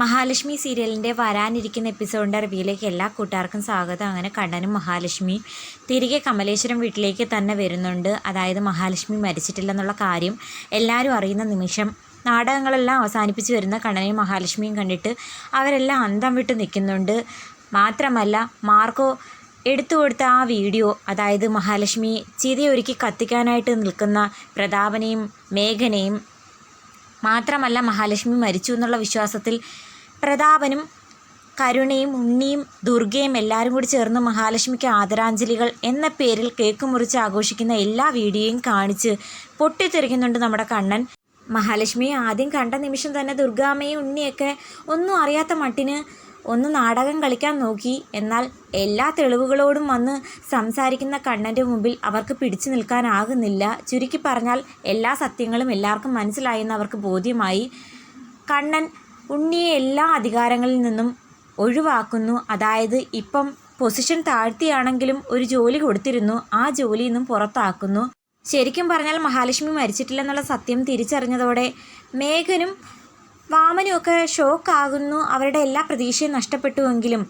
മഹാലക്ഷ്മി സീരിയലിന്റെ വരാനിരിക്കുന്ന എപ്പിസോഡിന്റെ റിവ്യൂയിലേക്ക് എല്ലാ കൂട്ടുകാർക്കും സ്വാഗതം. അങ്ങനെ കണ്ണനും മഹാലക്ഷ്മി തിരികെ കമലേശ്വരം വീട്ടിലേക്ക് തന്നെ വരുന്നുണ്ട്. അതായത് മഹാലക്ഷ്മി മരിച്ചിട്ടില്ലെന്നുള്ള കാര്യം എല്ലാവരും അറിയുന്ന നിമിഷം നാടകങ്ങളെല്ലാം അവസാനിപ്പിച്ച് വരുന്ന കണ്ണനെയും മഹാലക്ഷ്മിയും കണ്ടിട്ട് അവരെല്ലാം അന്തം വിട്ട് നിൽക്കുന്നുണ്ട്. മാത്രമല്ല മാർക്കോ എടുത്തു കൊടുത്ത ആ വീഡിയോ അതായത് മഹാലക്ഷ്മി ചിതയൊരുക്കി കത്തിക്കാനായിട്ട് നിൽക്കുന്ന പ്രതാപനെയും മേഘനയും മാത്രമല്ല മഹാലക്ഷ്മി മരിച്ചു എന്നുള്ള വിശ്വാസത്തിൽ പ്രതാപനും കരുണയും ഉണ്ണിയും ദുർഗയും എല്ലാവരും കൂടി ചേർന്ന് മഹാലക്ഷ്മിക്ക് ആദരാഞ്ജലികൾ എന്ന പേരിൽ കേക്ക് മുറിച്ച് ആഘോഷിക്കുന്ന എല്ലാ വീഡിയോയും കാണിച്ച് പൊട്ടിത്തെറിക്കുന്നുണ്ട് നമ്മുടെ കണ്ണൻ. മഹാലക്ഷ്മിയെ ആദ്യം കണ്ട നിമിഷം തന്നെ ദുർഗാമ്മയും ഉണ്ണിയൊക്കെ ഒന്നും അറിയാത്ത മട്ടിന് ഒന്ന് നാടകം കളിക്കാൻ നോക്കി. എന്നാൽ എല്ലാ തെളിവുകളോടും വന്ന് സംസാരിക്കുന്ന കണ്ണന്റെ മുമ്പിൽ അവർക്ക് പിടിച്ചു നിൽക്കാനാകുന്നില്ല. ചുരുക്കി പറഞ്ഞാൽ എല്ലാ സത്യങ്ങളും എല്ലാവർക്കും മനസ്സിലായെന്ന് അവർക്ക് ബോധ്യമായി. കണ്ണൻ ഉണ്ണിയെ എല്ലാ അധികാരങ്ങളിൽ നിന്നും ഒഴിവാക്കുന്നു. അതായത് ഇപ്പം പൊസിഷൻ താഴ്ത്തിയാണെങ്കിലും ഒരു ജോലി കൊടുത്തിരുന്നു. ആ ജോലിയിൽ നിന്നും പുറത്താക്കുന്നു. ശരിക്കും പറഞ്ഞാൽ മഹാലക്ഷ്മി മരിച്ചിട്ടില്ല എന്നുള്ള സത്യം തിരിച്ചറിഞ്ഞതോടെ മേഘനും വാമനും ഒക്കെ ഷോക്കാകുന്നു. അവരുടെ എല്ലാ പ്രതീക്ഷയും നഷ്ടപ്പെട്ടുവെങ്കിലും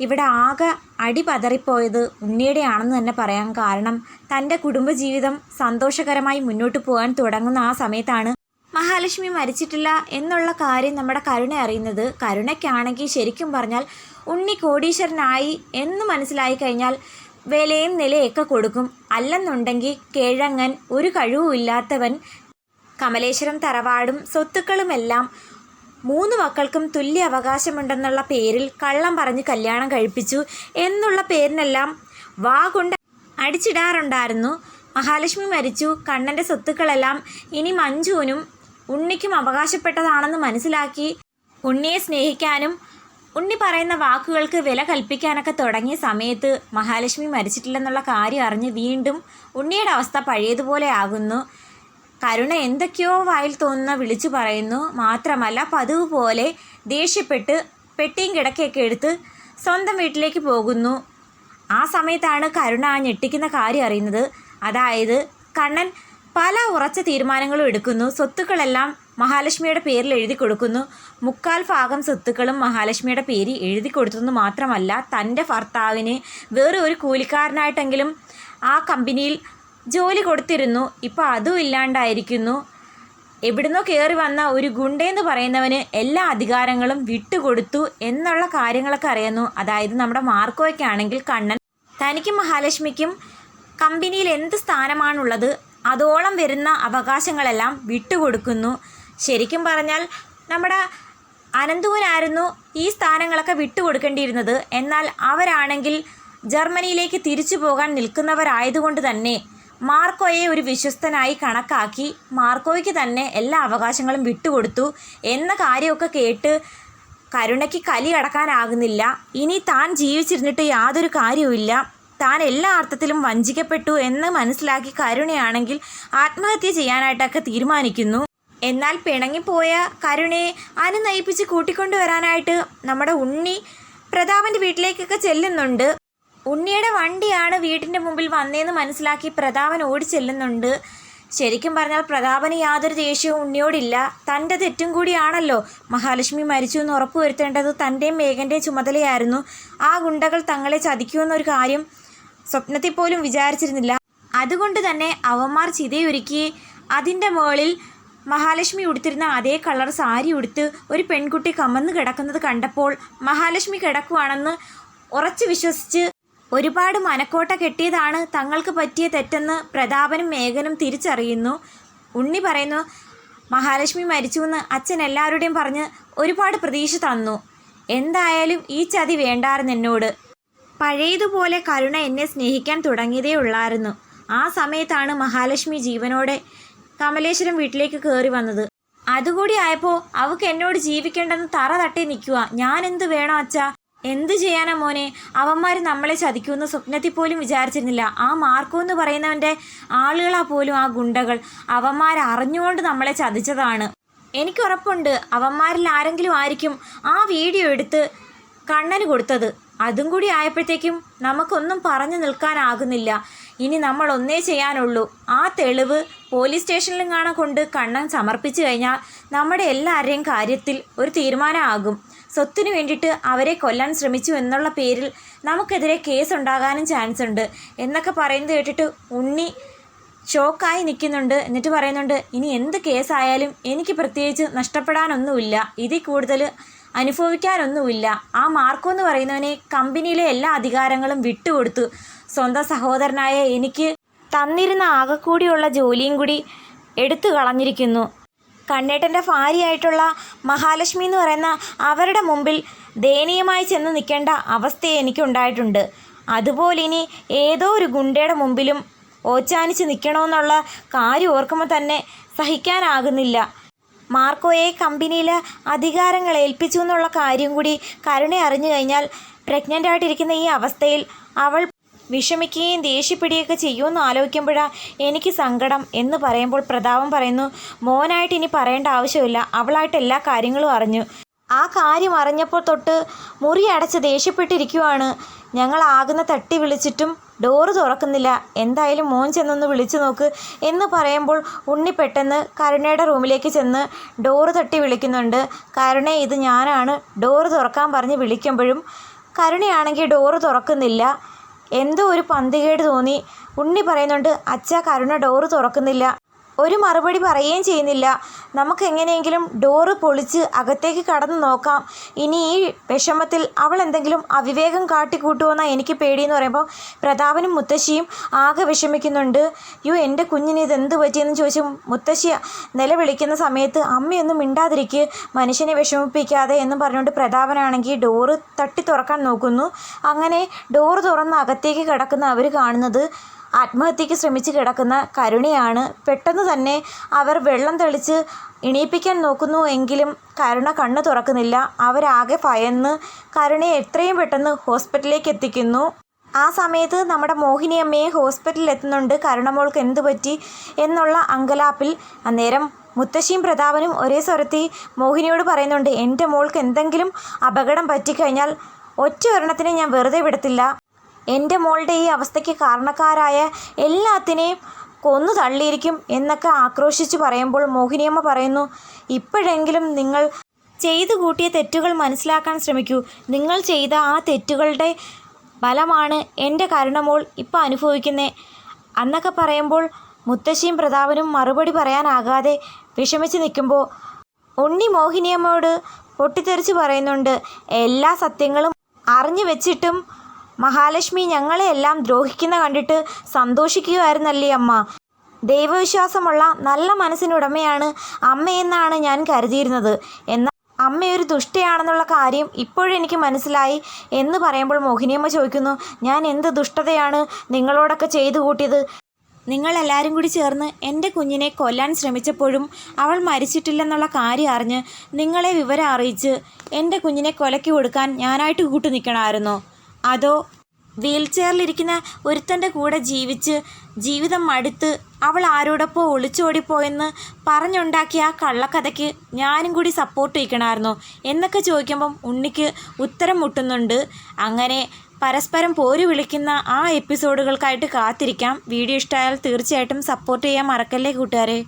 ഇവിടെ ആകെ അടി പതറിപ്പോയത് ഉണ്ണിയുടെയാണെന്ന് തന്നെ പറയാം കാരണം തന്റെ കുടുംബജീവിതം സന്തോഷകരമായി മുന്നോട്ട് പോകാൻ തുടങ്ങുന്ന ആ സമയത്താണ് മഹാലക്ഷ്മി മരിച്ചിട്ടില്ല എന്നുള്ള കാര്യം നമ്മുടെ കരുണ അറിയുന്നത്. കരുണയ്ക്കാണെങ്കിൽ ശരിക്കും പറഞ്ഞാൽ ഉണ്ണി കോടീശ്വരനായി എന്ന് മനസ്സിലായി കഴിഞ്ഞാൽ വിലയും നിലയൊക്കെ കൊടുക്കും. അല്ലെന്നുണ്ടെങ്കിൽ കിഴങ്ങൻ ഒരു കഴിവുമില്ലാത്തവൻ കമലേശ്വരം തറവാടും സ്വത്തുക്കളുമെല്ലാം മൂന്ന് മക്കൾക്കും തുല്യ അവകാശമുണ്ടെന്നുള്ള പേരിൽ കള്ളം പറഞ്ഞ് കല്യാണം കഴിപ്പിച്ചു എന്നുള്ള പേരിനെല്ലാം വാ കൊണ്ട് അടിച്ചിടാറുണ്ടായിരുന്നു. മഹാലക്ഷ്മി മരിച്ചു. കണ്ണന്റെ സ്വത്തുക്കളെല്ലാം ഇനി മഞ്ജുവിനും ഉണ്ണിക്കും അവകാശപ്പെട്ടതാണെന്ന് മനസ്സിലാക്കി ഉണ്ണിയെ സ്നേഹിക്കാനും ഉണ്ണി പറയുന്ന വാക്കുകൾക്ക് വില കൽപ്പിക്കാനൊക്കെ തുടങ്ങിയ സമയത്ത് മഹാലക്ഷ്മി മരിച്ചിട്ടില്ലെന്നുള്ള കാര്യം അറിഞ്ഞ് വീണ്ടും ഉണ്ണിയുടെ അവസ്ഥ പഴയതുപോലെ ആകുന്നു. കരുണ എന്തൊക്കെയോ വായിൽ തോന്നുന്ന വിളിച്ചു പറയുന്നു. മാത്രമല്ല പതിവ് പോലെ ദേഷ്യപ്പെട്ട് പെട്ടിയും കിടക്കയൊക്കെ എടുത്ത് സ്വന്തം വീട്ടിലേക്ക് പോകുന്നു. ആ സമയത്താണ് കരുണ ഞെട്ടിക്കുന്ന കാര്യം അറിയുന്നത്. അതായത് കണ്ണൻ പല ഉറച്ച തീരുമാനങ്ങളും എടുക്കുന്നു. സ്വത്തുക്കളെല്ലാം മഹാലക്ഷ്മിയുടെ പേരിൽ എഴുതി കൊടുക്കുന്നു. മുക്കാൽ ഭാഗം സ്വത്തുക്കളും മഹാലക്ഷ്മിയുടെ പേര് എഴുതി കൊടുത്തെന്ന് മാത്രമല്ല തന്റെ ഭർത്താവിന് വേറെ ഒരു കൂലിക്കാരനായിട്ടെങ്കിലും ആ കമ്പനിയിൽ ജോലി കൊടുത്തിരുന്നു. ഇപ്പോൾ അതും ഇല്ലാണ്ടായിരിക്കുന്നു. എവിടുന്നോ കയറി വന്ന ഒരു ഗുണ്ടെന്ന് പറയുന്നവന് എല്ലാ അധികാരങ്ങളും വിട്ടുകൊടുത്തു എന്നുള്ള കാര്യങ്ങളൊക്കെ അറിയുന്നു. അതായത് നമ്മുടെ മാർക്കോയ്ക്കാണെങ്കിൽ കണ്ണൻ തനിക്കും മഹാലക്ഷ്മിക്കും കമ്പനിയിൽ എന്ത് സ്ഥാനമാണുള്ളത് അതോളം വരുന്ന അവകാശങ്ങളെല്ലാം വിട്ടുകൊടുക്കുന്നു. ശരിക്കും പറഞ്ഞാൽ നമ്മുടെ അനന്തുവിനായിരുന്നു ഈ സ്ഥാനങ്ങളൊക്കെ വിട്ടുകൊടുക്കേണ്ടിയിരുന്നത്. എന്നാൽ അവരാണെങ്കിൽ ജർമ്മനിയിലേക്ക് തിരിച്ചു പോകാൻ നിൽക്കുന്നവരായതുകൊണ്ട് തന്നെ മാർക്കോയെ ഒരു വിശ്വസ്തനായി കണക്കാക്കി മാർക്കോയ്ക്ക് തന്നെ എല്ലാ അവകാശങ്ങളും വിട്ടുകൊടുത്തു എന്ന കാര്യമൊക്കെ കേട്ട് കരുണയ്ക്ക് കലി കടക്കാനാകുന്നില്ല. ഇനി താൻ ജീവിച്ചിരുന്നിട്ട് യാതൊരു കാര്യവുമില്ല. താൻ എല്ലാ അർത്ഥത്തിലും വഞ്ചിക്കപ്പെട്ടു എന്ന് മനസ്സിലാക്കി കരുണയാണെങ്കിൽ ആത്മഹത്യ ചെയ്യാനായിട്ടൊക്കെ തീരുമാനിക്കുന്നു. എന്നാൽ പിണങ്ങിപ്പോയ കരുണയെ അനുനയിപ്പിച്ച് കൂട്ടിക്കൊണ്ടുവരാനായിട്ട് നമ്മുടെ ഉണ്ണി പ്രതാപന്റെ വീട്ടിലേക്കൊക്കെ ചെല്ലുന്നുണ്ട്. ഉണ്ണിയുടെ വണ്ടിയാണ് വീട്ടിന്റെ മുമ്പിൽ വന്നതെന്ന് മനസ്സിലാക്കി പ്രതാപൻ ഓടി ചെല്ലുന്നുണ്ട്. ശരിക്കും പറഞ്ഞാൽ പ്രതാപന് യാതൊരു ദേഷ്യവും ഉണ്ണിയോടില്ല. തന്റെ തെറ്റും കൂടിയാണല്ലോ. മഹാലക്ഷ്മി മരിച്ചു എന്ന് ഉറപ്പുവരുത്തേണ്ടത് തന്റെയും മേഘന്റെയും ചുമതലയായിരുന്നു. ആ ഗുണ്ടകൾ തങ്ങളെ ചതിക്കുമെന്നൊരു കാര്യം സ്വപ്നത്തിൽ പോലും വിചാരിച്ചിരുന്നില്ല. അതുകൊണ്ട് തന്നെ അവന്മാർ ചിതയൊരുക്കി അതിന്റെ മുകളിൽ മഹാലക്ഷ്മി ഉടുത്തിരുന്ന അതേ കളർ സാരി ഉടുത്ത് ഒരു പെൺകുട്ടി കമന്ന് കിടക്കുന്നത് കണ്ടപ്പോൾ മഹാലക്ഷ്മി കിടക്കുവാണെന്ന് ഉറച്ച് വിശ്വസിച്ച് ഒരുപാട് മനക്കോട്ട കെട്ടിയതാണ് തങ്ങൾക്ക് പറ്റിയ തെറ്റെന്ന് പ്രതാപനും മേഘനും തിരിച്ചറിയുന്നു. ഉണ്ണി പറയുന്നു മഹാലക്ഷ്മി മരിച്ചുവെന്ന് അച്ഛൻ എല്ലാവരുടെയും പറഞ്ഞ് ഒരുപാട് പ്രതീക്ഷ തന്നു. എന്തായാലും ഈ ചതി വേണ്ടായിരുന്നു എന്നോട്. പഴയതുപോലെ കരുണ എന്നെ സ്നേഹിക്കാൻ തുടങ്ങിയതേ ഉള്ളായിരുന്നു ആ സമയത്താണ് മഹാലക്ഷ്മി ജീവനോടെ കമലേശ്വരം വീട്ടിലേക്ക് കയറി വന്നത്. അതുകൂടി ആയപ്പോൾ അവക്ക് എന്നോട് ജീവിക്കേണ്ടെന്ന് തറ തട്ടി നിൽക്കുക ഞാൻ എന്ത് വേണോ അച്ഛാ? എന്ത് ചെയ്യാനാ മോനെ? അവന്മാർ നമ്മളെ ചതിക്കുമെന്ന് സ്വപ്നത്തിൽ പോലും വിചാരിച്ചിരുന്നില്ല. ആ മാർക്കോ എന്ന് പറയുന്നവന്റെ ആളുകളാ പോലും ആ ഗുണ്ടകൾ. അവന്മാർ അറിഞ്ഞുകൊണ്ട് നമ്മളെ ചതിച്ചതാണ്. എനിക്കുറപ്പുണ്ട് അവന്മാരിൽ ആരെങ്കിലും ആയിരിക്കും ആ വീഡിയോ എടുത്ത് കണ്ണന് കൊടുത്തത്. അതും കൂടി ആയപ്പോഴത്തേക്കും നമുക്കൊന്നും പറഞ്ഞു നിൽക്കാനാകുന്നില്ല. ഇനി നമ്മൾ ഒന്നേ ചെയ്യാനുള്ളൂ. ആ തെളിവ് പോലീസ് സ്റ്റേഷനിലും കാണാൻ കൊണ്ട് കണ്ണൻ സമർപ്പിച്ചു കഴിഞ്ഞാൽ നമ്മുടെ എല്ലാവരുടെയും കാര്യത്തിൽ ഒരു തീരുമാനമാകും. സ്വത്തിനു വേണ്ടിയിട്ട് അവരെ കൊല്ലാൻ ശ്രമിച്ചു എന്നുള്ള പേരിൽ നമുക്കെതിരെ കേസ് ഉണ്ടാകാനും ചാൻസ് ഉണ്ട്. എന്നൊക്കെ പറയുന്നത് കേട്ടിട്ട് ഉണ്ണി ഷോക്കായി നിൽക്കുന്നുണ്ട്. എന്നിട്ട് പറയുന്നുണ്ട് ഇനി എന്ത് കേസായാലും എനിക്ക് പ്രത്യേകിച്ച് നഷ്ടപ്പെടാനൊന്നുമില്ല. ഇതിൽ കൂടുതൽ അനുഭവിക്കാനൊന്നുമില്ല. ആ മാർക്കോ എന്ന് പറയുന്നവനെ കമ്പനിയിലെ എല്ലാ അധികാരങ്ങളും വിട്ടുകൊടുത്തു. സ്വന്തം സഹോദരനായ എനിക്ക് തന്നിരുന്ന ആകെക്കൂടിയുള്ള ജോലിയും കൂടി എടുത്തു കളഞ്ഞിരിക്കുന്നു. കണ്ണേട്ടന്റെ ഭാര്യയായിട്ടുള്ള മഹാലക്ഷ്മി എന്ന് പറയുന്ന അവരുടെ മുമ്പിൽ ദയനീയമായി ചെന്ന് നിൽക്കേണ്ട അവസ്ഥ എനിക്കുണ്ടായിട്ടുണ്ട്. അതുപോലെ ഇനി ഏതോ ഒരു ഗുണ്ടയുടെ മുമ്പിലും ഓച്ചാനിച്ച് നിൽക്കണമെന്നുള്ള കാര്യം ഓർക്കുമ്പോൾ തന്നെ സഹിക്കാനാകുന്നില്ല. മാർക്കോയെ കമ്പനിയിൽ അധികാരങ്ങൾ ഏൽപ്പിച്ചു എന്നുള്ള കാര്യം കൂടി കരുണ അറിഞ്ഞു കഴിഞ്ഞാൽ പ്രഗ്നന്റ് ആയിട്ടിരിക്കുന്ന ഈ അവസ്ഥയിൽ അവൾ വിഷമിക്കുകയും ദേഷ്യപ്പെടുകയൊക്കെ ചെയ്യുമെന്ന് ആലോചിക്കുമ്പോഴാ എനിക്ക് സങ്കടം എന്ന് പറയുമ്പോൾ പ്രതാപം പറയുന്നു മോനായിട്ട് ഇനി പറയേണ്ട ആവശ്യമില്ല. അവളായിട്ട് എല്ലാ കാര്യങ്ങളും അറിഞ്ഞു. ആ കാര്യം അറിഞ്ഞപ്പോൾ തൊട്ട് മുറി അടച്ച് ദേഷ്യപ്പെട്ടിരിക്കുവാണ്. ഞങ്ങളാകുന്ന തട്ടി വിളിച്ചിട്ടും ഡോറ് തുറക്കുന്നില്ല. എന്തായാലും മോൻ ചെന്നൊന്ന് വിളിച്ചു നോക്ക് എന്ന് പറയുമ്പോൾ ഉണ്ണി പെട്ടെന്ന് കരുണയുടെ റൂമിലേക്ക് ചെന്ന് ഡോറ് തട്ടി വിളിക്കുന്നുണ്ട്. കരുണ ഇത് ഞാനാണ്. ഡോറ് തുറക്കാൻ പറഞ്ഞ് വിളിക്കുമ്പോഴും കരുണയാണെങ്കിൽ ഡോറ് തുറക്കുന്നില്ല. എന്തോ ഒരു പന്തികേട് തോന്നി. ഉണ്ണി പറയുന്നുണ്ട് അച്ഛ കരുണ ഡോറ് തുറക്കുന്നില്ല. ഒരു മറുപടി പറയുകയും ചെയ്യുന്നില്ല. നമുക്ക് എങ്ങനെയെങ്കിലും ഡോറ് പൊളിച്ച് അകത്തേക്ക് കടന്നു നോക്കാം. ഇനി ഈ വിഷമത്തിൽ അവൾ എന്തെങ്കിലും അവിവേകം കാട്ടിക്കൂട്ടുമെന്നാണ് എനിക്ക് പേടിയെന്ന് പറയുമ്പോൾ പ്രതാപനും മുത്തശ്ശിയും ആകെ വിഷമിക്കുന്നുണ്ട്. യോ എന്റെ കുഞ്ഞിന് ഇതെന്ത് പറ്റിയെന്ന് ചോദിച്ചു മുത്തശ്ശി നിലവിളിക്കുന്ന സമയത്ത് അമ്മയൊന്നും മിണ്ടാതിരിക്കുക മനുഷ്യനെ വിഷമിപ്പിക്കാതെ എന്നും പറഞ്ഞുകൊണ്ട് പ്രതാപനാണെങ്കിൽ ഡോറ് തട്ടി തുറക്കാൻ നോക്കുന്നു. അങ്ങനെ ഡോറ് തുറന്ന് അകത്തേക്ക് കിടക്കുന്ന അവർ കാണുന്നത് ആത്മഹത്യക്ക് ശ്രമിച്ച് കിടക്കുന്ന കരുണയാണ്. പെട്ടെന്ന് തന്നെ അവർ വെള്ളം തെളിച്ച് ഇണീപ്പിക്കാൻ നോക്കുന്നു എങ്കിലും കരുണ കണ്ണ് തുറക്കുന്നില്ല. അവരാകെ ഭയന്ന് കരുണയെ എത്രയും പെട്ടെന്ന് ഹോസ്പിറ്റലിലേക്ക് എത്തിക്കുന്നു. ആ സമയത്ത് നമ്മുടെ മോഹിനിയമ്മയെ ഹോസ്പിറ്റലിൽ എത്തുന്നുണ്ട്. കരുണമോൾക്ക് എന്തു പറ്റി എന്നുള്ള അങ്കലാപ്പിൽ അന്നേരം മുത്തശ്ശിയും പ്രതാപനും ഒരേ സ്വരത്തിൽ മോഹിനിയോട് പറയുന്നുണ്ട് എന്റെ മോൾക്ക് എന്തെങ്കിലും അപകടം പറ്റിക്കഴിഞ്ഞാൽ ഒറ്റ ഒരെണ്ണത്തിനെ ഞാൻ വെറുതെ വിടത്തില്ല. എന്റെ മോളുടെ ഈ അവസ്ഥയ്ക്ക് കാരണക്കാരായ എല്ലാത്തിനെയും കൊന്നു തള്ളിയിരിക്കും എന്നൊക്കെ ആക്രോശിച്ച് പറയുമ്പോൾ മോഹിനിയമ്മ പറയുന്നു ഇപ്പോഴെങ്കിലും നിങ്ങൾ ചെയ്തു കൂട്ടിയ തെറ്റുകൾ മനസ്സിലാക്കാൻ ശ്രമിക്കൂ. നിങ്ങൾ ചെയ്ത ആ തെറ്റുകളുടെ ഫലമാണ് എന്റെ കരുണമോൾ ഇപ്പോൾ അനുഭവിക്കുന്നത് അന്നൊക്കെ പറയുമ്പോൾ മുത്തശ്ശിയും പ്രതാപനും മറുപടി പറയാനാകാതെ വിഷമിച്ച് നിൽക്കുമ്പോൾ ഉണ്ണി മോഹിനിയമ്മയോട് പൊട്ടിത്തെറിച്ച് പറയുന്നുണ്ട് എല്ലാ സത്യങ്ങളും അറിഞ്ഞു വെച്ചിട്ടും മഹാലക്ഷ്മി ഞങ്ങളെ എല്ലാം ദ്രോഹിക്കുന്ന കണ്ടിട്ട് സന്തോഷിക്കുകയായിരുന്നല്ലേ അമ്മ? ദൈവവിശ്വാസമുള്ള നല്ല മനസ്സിനുടമയാണ് അമ്മയെന്നാണ് ഞാൻ കരുതിയിരുന്നത്. എന്നാൽ അമ്മയൊരു ദുഷ്ടയാണെന്നുള്ള കാര്യം ഇപ്പോഴെനിക്ക് മനസ്സിലായി എന്ന് പറയുമ്പോൾ മോഹിനിയമ്മ ചോദിക്കുന്നു ഞാൻ എന്ത് ദുഷ്ടതയാണ് നിങ്ങളോടൊക്കെ ചെയ്തു കൂട്ടിയത്? നിങ്ങളെല്ലാവരും കൂടി ചേർന്ന് എന്റെ കുഞ്ഞിനെ കൊല്ലാൻ ശ്രമിച്ചപ്പോഴും അവൾ മരിച്ചിട്ടില്ലെന്നുള്ള കാര്യം അറിഞ്ഞ് നിങ്ങളെ വിവരം അറിയിച്ച് എന്റെ കുഞ്ഞിനെ കൊലയ്ക്ക് കൊടുക്കാൻ ഞാനായിട്ട് കൂട്ടു നിൽക്കണമായിരുന്നോ അതോ വീൽ ചെയറിലിരിക്കുന്ന ഒരുത്തന്റെ കൂടെ ജീവിച്ച് ജീവിതം മടുത്ത് അവൾ ആരോടൊപ്പോ ഒളിച്ചോടിപ്പോയെന്ന് പറഞ്ഞുണ്ടാക്കിയ ആ കള്ളക്കഥയ്ക്ക് ഞാനും കൂടി സപ്പോർട്ട് വയ്ക്കണമായിരുന്നു. എന്നൊക്കെ ചോദിക്കുമ്പം ഉണ്ണിക്ക് ഉത്തരം മുട്ടുന്നുണ്ട്. അങ്ങനെ പരസ്പരം പോര് വിളിക്കുന്ന ആ എപ്പിസോഡുകൾക്കായിട്ട് കാത്തിരിക്കാം. വീഡിയോ ഇഷ്ടമായാൽ തീർച്ചയായിട്ടും സപ്പോർട്ട് ചെയ്യാൻ മറക്കല്ലേ കൂട്ടുകാരെ?